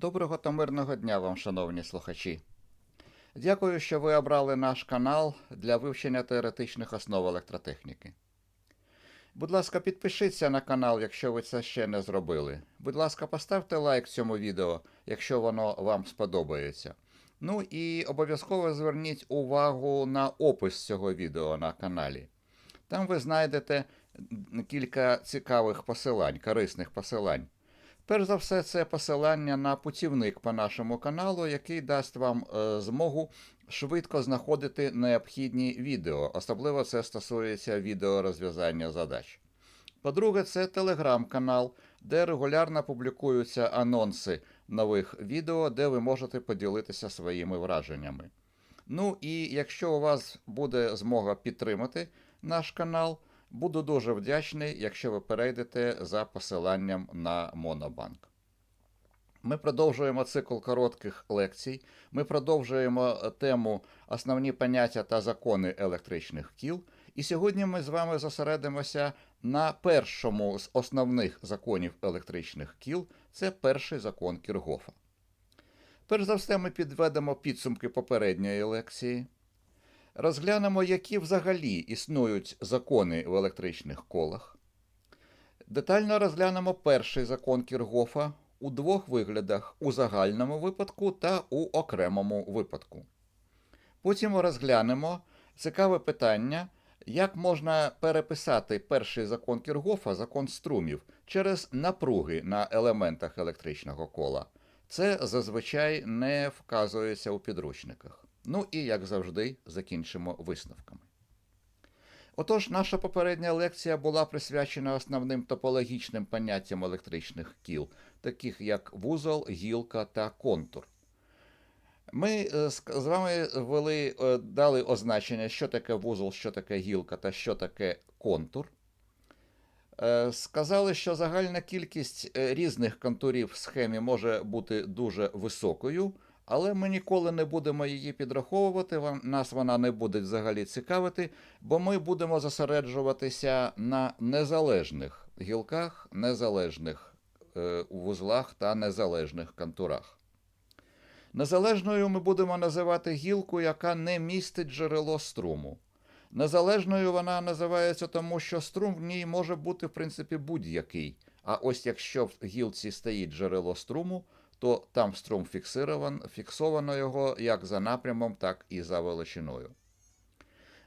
Доброго та мирного дня вам, шановні слухачі. Дякую, що ви обрали наш канал для вивчення теоретичних основ електротехніки. Будь ласка, підпишіться на канал, якщо ви це ще не зробили. Будь ласка, поставте лайк цьому відео, якщо воно вам сподобається. Ну і обов'язково зверніть увагу на опис цього відео на каналі. Там ви знайдете кілька цікавих посилань, корисних посилань. Перш за все, це посилання на путівник по нашому каналу, який дасть вам е, змогу швидко знаходити необхідні відео. Особливо це стосується відео розв'язання задач. По-друге, це телеграм-канал, де регулярно публікуються анонси нових відео, де ви можете поділитися своїми враженнями. Ну і якщо у вас буде змога підтримати наш канал, буду дуже вдячний, якщо ви перейдете за посиланням на Монобанк. Ми продовжуємо цикл коротких лекцій. Ми продовжуємо тему основні поняття та закони електричних кіл. І сьогодні ми з вами зосередимося на першому з основних законів електричних кіл це перший закон Кіргофа. Перш за все, ми підведемо підсумки попередньої лекції. Розглянемо, які взагалі існують закони в електричних колах. Детально розглянемо перший закон Кіргофа у двох виглядах у загальному випадку та у окремому випадку. Потім розглянемо цікаве питання, як можна переписати перший закон Кіргофа, закон струмів, через напруги на елементах електричного кола. Це зазвичай не вказується у підручниках. Ну і, як завжди, закінчимо висновками. Отож, наша попередня лекція була присвячена основним топологічним поняттям електричних кіл, таких як вузол, гілка та контур. Ми з вами ввели, дали означення, що таке вузол, що таке гілка та що таке контур. Сказали, що загальна кількість різних контурів в схемі може бути дуже високою, але ми ніколи не будемо її підраховувати, нас вона не буде взагалі цікавити, бо ми будемо зосереджуватися на незалежних гілках, незалежних вузлах та незалежних контурах. Незалежною ми будемо називати гілку, яка не містить джерело струму. Незалежною вона називається тому, що струм в ній може бути, в принципі, будь-який. А ось якщо в гілці стоїть джерело струму, то там струм фіксирован, фіксовано його як за напрямом, так і за величиною.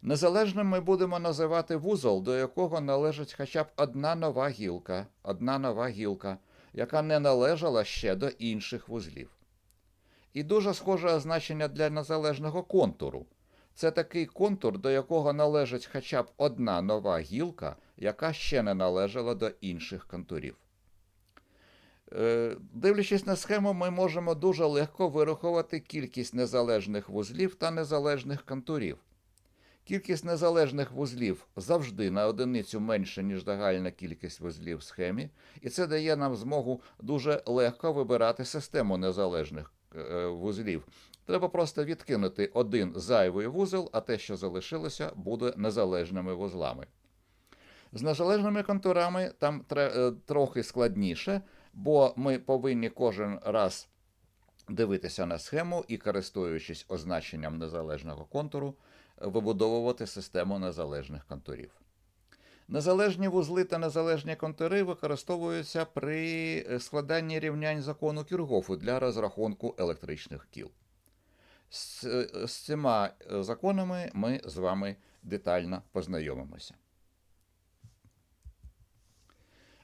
Незалежним ми будемо називати вузол, до якого належить хоча б одна нова гілка, одна нова гілка, яка не належала ще до інших вузлів. І дуже схоже означення для незалежного контуру. Це такий контур, до якого належить хоча б одна нова гілка, яка ще не належала до інших контурів. Дивлячись на схему, ми можемо дуже легко вирахувати кількість незалежних вузлів та незалежних контурів. Кількість незалежних вузлів завжди на одиницю менше, ніж загальна кількість вузлів в схемі, і це дає нам змогу дуже легко вибирати систему незалежних вузлів. Треба просто відкинути один зайвий вузол, а те, що залишилося, буде незалежними вузлами. З незалежними контурами там трохи складніше, бо ми повинні кожен раз дивитися на схему і, користуючись означенням незалежного контуру, вибудовувати систему незалежних контурів. Незалежні вузли та незалежні контури використовуються при складанні рівнянь закону Кіргофу для розрахунку електричних кіл. З, з цими законами ми з вами детально познайомимося.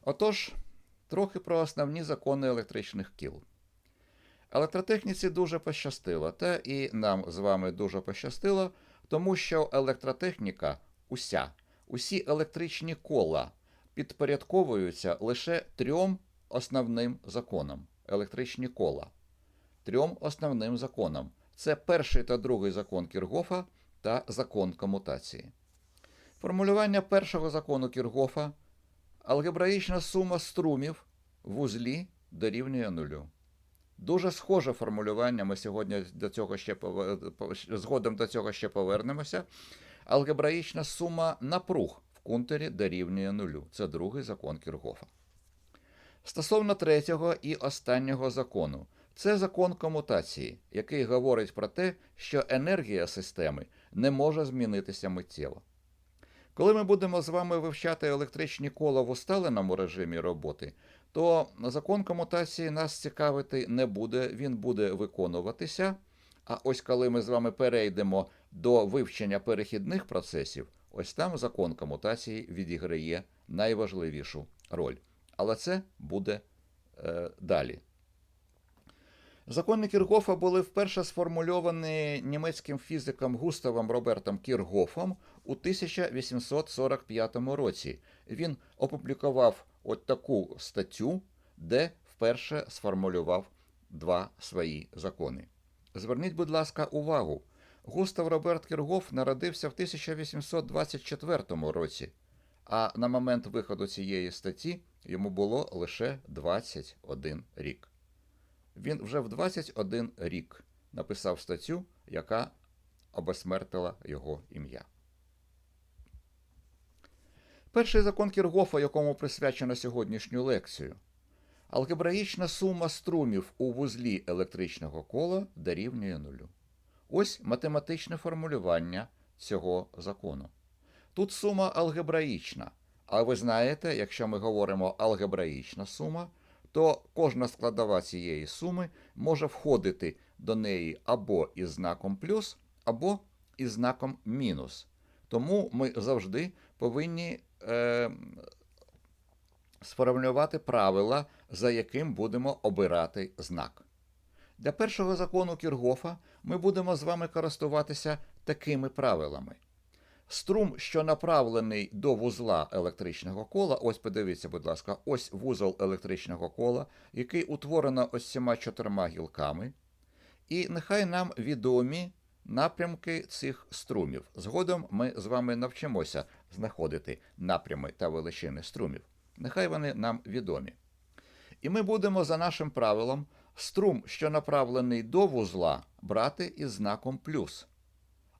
Отож, трохи про основні закони електричних кіл. Електротехніці дуже пощастило, та і нам з вами дуже пощастило, тому що електротехніка уся, усі електричні кола підпорядковуються лише трьом основним законам. Електричні кола. Трьом основним законам. Це перший та другий закон Кіргофа та закон комутації. Формулювання першого закону Кіргофа алгебраїчна сума струмів в узлі дорівнює нулю. Дуже схоже формулювання, ми сьогодні до цього ще згодом до цього ще повернемося. Алгебраїчна сума напруг в кунтері дорівнює нулю. Це другий закон Кіргофа. Стосовно третього і останнього закону, Це закон комутації, який говорить про те, що енергія системи не може змінитися миттєво. Коли ми будемо з вами вивчати електричні кола в усталеному режимі роботи, то закон комутації нас цікавити не буде, він буде виконуватися. А ось коли ми з вами перейдемо до вивчення перехідних процесів, ось там закон комутації відіграє найважливішу роль. Але це буде е, далі. Закони Кіргофа були вперше сформульовані німецьким фізиком Густавом Робертом Кіргофом у 1845 році. Він опублікував от таку статтю, де вперше сформулював два свої закони. Зверніть, будь ласка, увагу. Густав Роберт Кіргоф народився в 1824 році, а на момент виходу цієї статті йому було лише 21 рік. Він вже в 21 рік написав статтю, яка обесмертила його ім'я. Перший закон Кіргофа, якому присвячено сьогоднішню лекцію. Алгебраїчна сума струмів у вузлі електричного кола дорівнює нулю. Ось математичне формулювання цього закону. Тут сума алгебраїчна. А ви знаєте, якщо ми говоримо алгебраїчна сума, то кожна складова цієї суми може входити до неї або із знаком плюс, або із знаком мінус. Тому ми завжди повинні е, сформулювати правила, за яким будемо обирати знак. Для першого закону Кіргофа ми будемо з вами користуватися такими правилами. Струм, що направлений до вузла електричного кола, ось подивіться, будь ласка, ось вузол електричного кола, який утворено ось цими чотирма гілками. І нехай нам відомі напрямки цих струмів. Згодом ми з вами навчимося знаходити напрями та величини струмів. Нехай вони нам відомі. І ми будемо за нашим правилом струм, що направлений до вузла, брати із знаком плюс.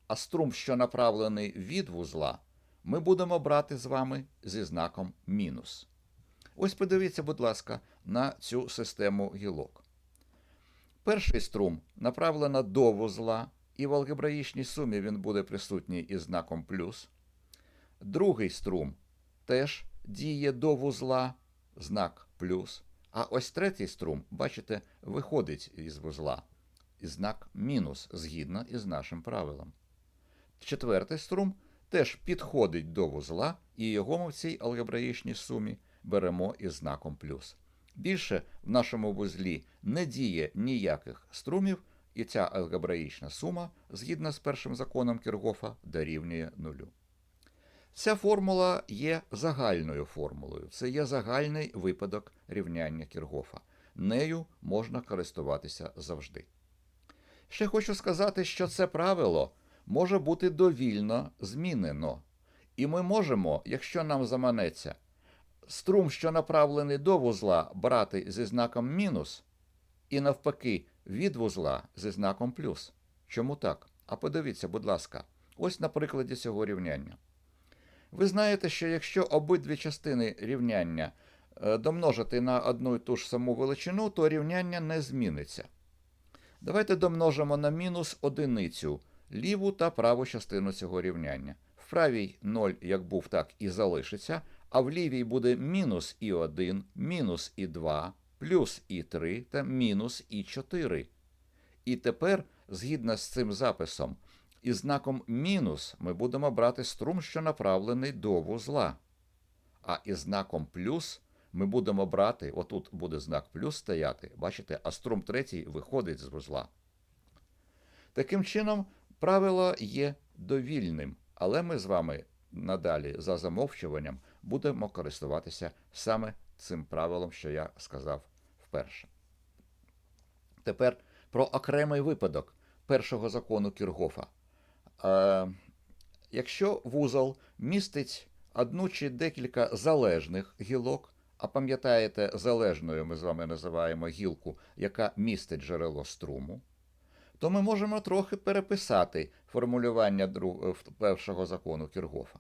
А струм, що направлений від вузла, ми будемо брати з вами зі знаком мінус. Ось подивіться, будь ласка, на цю систему гілок. Перший струм направлено до вузла, і в алгебраїчній сумі він буде присутній із знаком плюс. Другий струм теж діє до вузла, знак плюс. А ось третій струм, бачите, виходить із вузла, знак мінус згідно із нашим правилом. Четвертий струм теж підходить до вузла, і його ми в цій алгебраїчній сумі беремо із знаком плюс. Більше в нашому вузлі не діє ніяких струмів, і ця алгебраїчна сума, згідно з першим законом Кіргофа, дорівнює нулю. Ця формула є загальною формулою. Це є загальний випадок рівняння Кіргофа. Нею можна користуватися завжди. Ще хочу сказати, що це правило може бути довільно змінено. І ми можемо, якщо нам заманеться, струм, що направлений до вузла, брати зі знаком мінус, і навпаки, від вузла зі знаком плюс. Чому так? А подивіться, будь ласка, ось на прикладі цього рівняння. Ви знаєте, що якщо обидві частини рівняння е, домножити на одну і ту ж саму величину, то рівняння не зміниться. Давайте домножимо на мінус одиницю ліву та праву частину цього рівняння. В правій 0, як був, так і залишиться, а в лівій буде мінус і 1, мінус і 2, плюс і 3 та мінус і 4. І тепер, згідно з цим записом, із знаком мінус ми будемо брати струм, що направлений до вузла. А із знаком плюс ми будемо брати, отут буде знак плюс стояти, бачите, а струм третій виходить з вузла. Таким чином, правило є довільним, але ми з вами надалі за замовчуванням будемо користуватися саме цим правилом, що я сказав вперше. Тепер про окремий випадок першого закону Кіргофа. Е, якщо вузол містить одну чи декілька залежних гілок, а пам'ятаєте, залежною ми з вами називаємо гілку, яка містить джерело струму, то ми можемо трохи переписати формулювання друг... першого закону Кіргофа.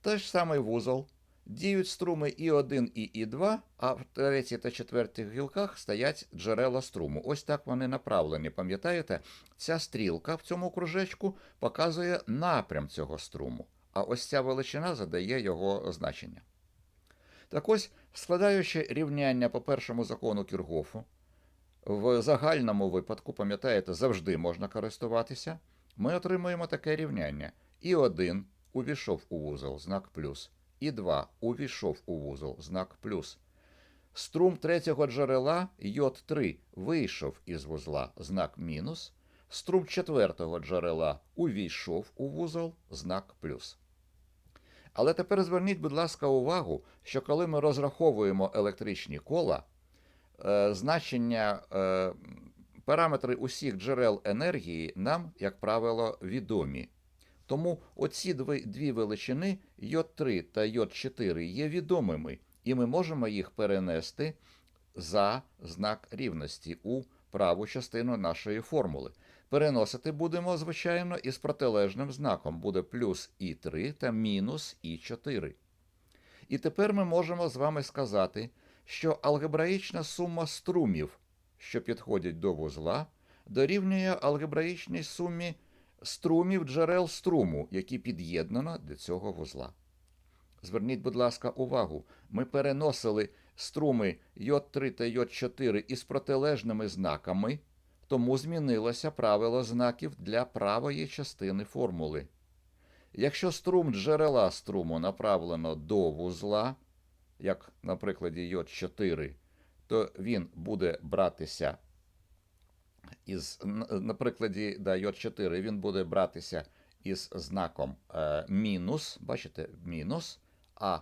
Той ж самий вузол діють струми І1 і І2, а в третій та четвертих гілках стоять джерела струму. Ось так вони направлені. Пам'ятаєте, ця стрілка в цьому кружечку показує напрям цього струму, а ось ця величина задає його значення. Так ось, складаючи рівняння по першому закону Кіргофу, в загальному випадку, пам'ятаєте, завжди можна користуватися, ми отримуємо таке рівняння. І1 увійшов у вузол знак плюс, І2 увійшов у вузол знак плюс. Струм третього джерела Й3 вийшов із вузла знак мінус. Струм четвертого джерела увійшов у вузол знак плюс. Але тепер зверніть, будь ласка, увагу, що коли ми розраховуємо електричні кола, е, значення е, параметри усіх джерел енергії нам, як правило, відомі. Тому оці дві, величини Й3 та Й4 є відомими, і ми можемо їх перенести за знак рівності у праву частину нашої формули. Переносити будемо, звичайно, із протилежним знаком буде плюс І3 та мінус І4. І тепер ми можемо з вами сказати, що алгебраїчна сума струмів, що підходять до вузла, дорівнює алгебраїчній сумі струмів джерел струму, які під'єднано до цього вузла. Зверніть, будь ласка, увагу, ми переносили струми J3 та J4 із протилежними знаками, тому змінилося правило знаків для правої частини формули. Якщо струм джерела струму направлено до вузла, як на прикладі J4, то він буде братися із, на прикладі да, J4 він буде братися із знаком е, мінус, бачите, мінус. А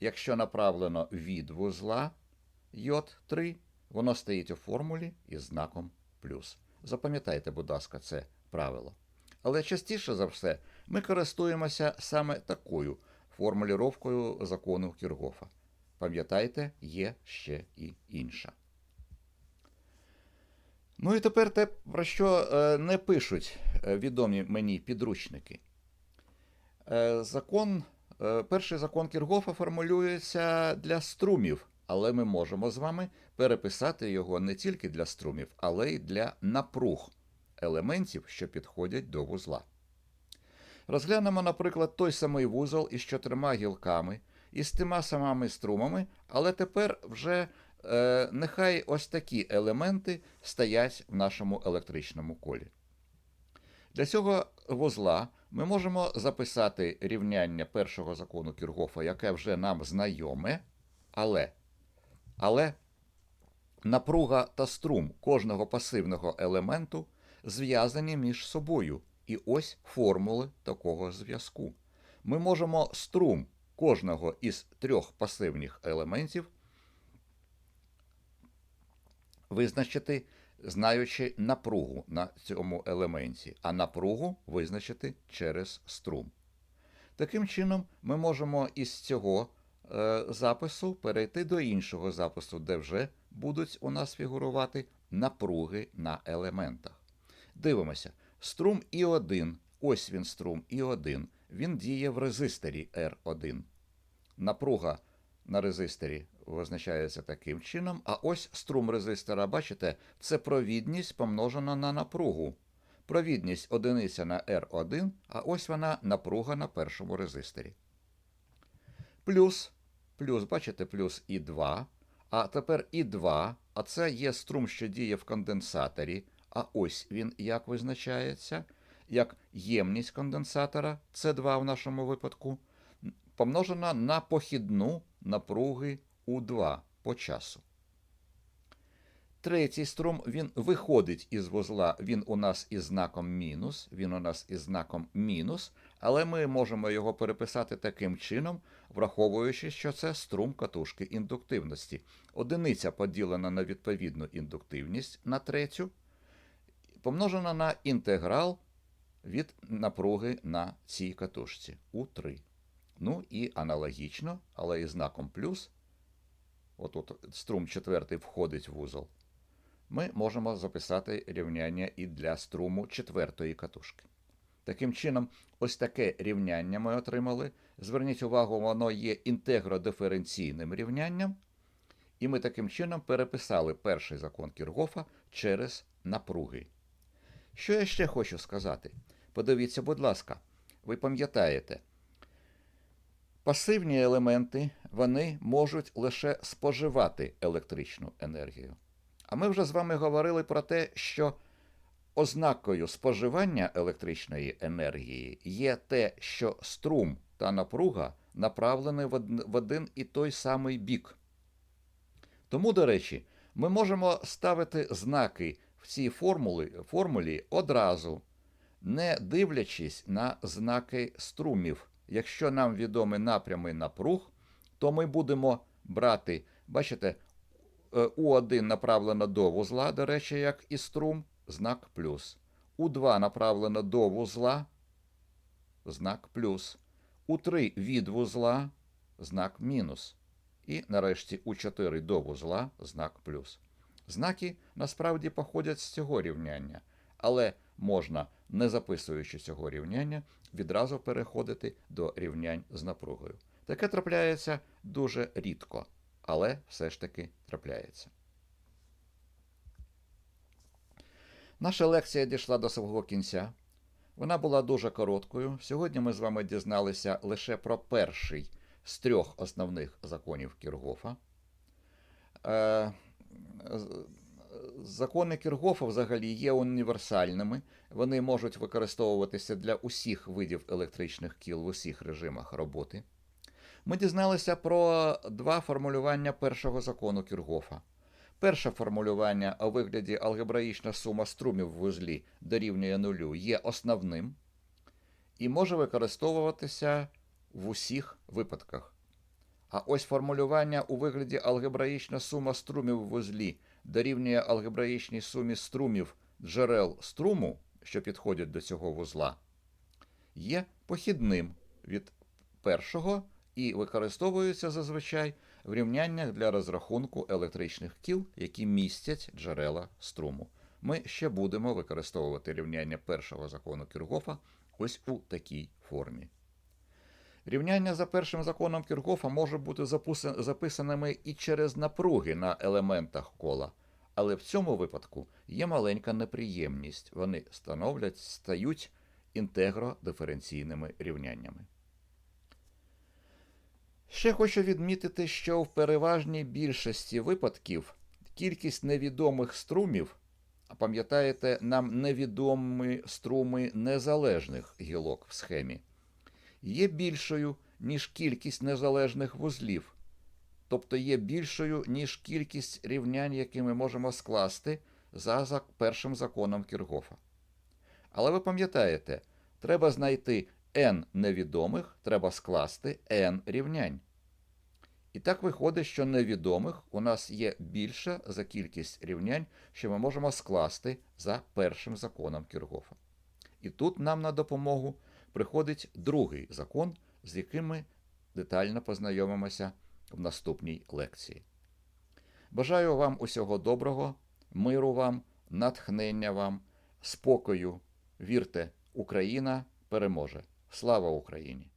якщо направлено від вузла J3, воно стоїть у формулі із знаком плюс. Запам'ятайте, будь ласка, це правило. Але частіше за все ми користуємося саме такою формулюванням закону Кіргофа. Пам'ятайте, є ще і інша. Ну і тепер те, про що е, не пишуть е, відомі мені підручники. Е, закон, Перший закон Кіргофа формулюється для струмів, але ми можемо з вами переписати його не тільки для струмів, але й для напруг елементів, що підходять до вузла. Розглянемо, наприклад, той самий вузол із чотирма гілками, із тима самими струмами, але тепер вже е, нехай ось такі елементи стоять в нашому електричному колі. Для цього вузла ми можемо записати рівняння першого закону Кіргофа, яке вже нам знайоме, але, але напруга та струм кожного пасивного елементу зв'язані між собою. І ось формули такого зв'язку. Ми можемо струм кожного із трьох пасивних елементів визначити, знаючи напругу на цьому елементі, а напругу визначити через струм. Таким чином, ми можемо із цього е, запису перейти до іншого запису, де вже будуть у нас фігурувати напруги на елементах. Дивимося. Струм І1, ось він струм І1, він діє в резисторі R1. Напруга на резисторі визначається таким чином, а ось струм резистора, бачите, це провідність помножена на напругу. Провідність одиниця на R1, а ось вона напруга на першому резисторі. Плюс, плюс, бачите, плюс І2. А тепер І2, а це є струм, що діє в конденсаторі. А ось він як визначається, як ємність конденсатора, С2 в нашому випадку, помножена на похідну напруги У2 по часу. Третій струм він виходить із вузла, він у нас із знаком мінус, він у нас із знаком мінус, але ми можемо його переписати таким чином, враховуючи, що це струм катушки індуктивності. Одиниця поділена на відповідну індуктивність на третю, помножена на інтеграл від напруги на цій катушці У3. Ну і аналогічно, але із знаком плюс, отут струм четвертий входить в вузол, ми можемо записати рівняння і для струму четвертої катушки. Таким чином, ось таке рівняння ми отримали. Зверніть увагу, воно є інтегродиференційним рівнянням. І ми таким чином переписали перший закон Кіргофа через напруги. Що я ще хочу сказати? Подивіться, будь ласка, ви пам'ятаєте, пасивні елементи вони можуть лише споживати електричну енергію. А ми вже з вами говорили про те, що ознакою споживання електричної енергії є те, що струм та напруга направлені в один і той самий бік. Тому, до речі, ми можемо ставити знаки в цій формулі, формулі одразу, не дивлячись на знаки струмів. Якщо нам відомі напрями напруг, то ми будемо брати, бачите, е, У1 направлено до вузла, до речі, як і струм, знак плюс. У2 направлено до вузла, знак плюс. У3 від вузла, знак мінус. І нарешті У4 до вузла, знак плюс. Знаки насправді походять з цього рівняння, але можна, не записуючи цього рівняння, відразу переходити до рівнянь з напругою. Таке трапляється дуже рідко, але все ж таки трапляється. Наша лекція дійшла до свого кінця. Вона була дуже короткою. Сьогодні ми з вами дізналися лише про перший з трьох основних законів Кіргофа. Закони Кіргофа взагалі є універсальними. Вони можуть використовуватися для усіх видів електричних кіл в усіх режимах роботи. Ми дізналися про два формулювання першого закону Кіргофа. Перше формулювання у вигляді алгебраїчна сума струмів в вузлі дорівнює нулю є основним і може використовуватися в усіх випадках. А ось формулювання у вигляді алгебраїчна сума струмів в вузлі дорівнює алгебраїчній сумі струмів джерел струму, що підходять до цього вузла, є похідним від першого і використовується зазвичай в рівняннях для розрахунку електричних кіл, які містять джерела струму. Ми ще будемо використовувати рівняння першого закону Кіргофа ось у такій формі. Рівняння за першим законом Кіргофа може бути записаними і через напруги на елементах кола, але в цьому випадку є маленька неприємність. Вони становлять, стають інтегродиференційними рівняннями. Ще хочу відмітити, що в переважній більшості випадків кількість невідомих струмів, а пам'ятаєте, нам невідомі струми незалежних гілок в схемі, є більшою, ніж кількість незалежних вузлів, тобто є більшою, ніж кількість рівнянь, які ми можемо скласти за першим законом Кіргофа. Але ви пам'ятаєте, треба знайти n невідомих, треба скласти n рівнянь. І так виходить, що невідомих у нас є більше за кількість рівнянь, що ми можемо скласти за першим законом Кіргофа. І тут нам на допомогу приходить другий закон, з яким ми детально познайомимося в наступній лекції. Бажаю вам усього доброго, миру вам, натхнення вам, спокою. Вірте, Україна переможе. Слава Україні!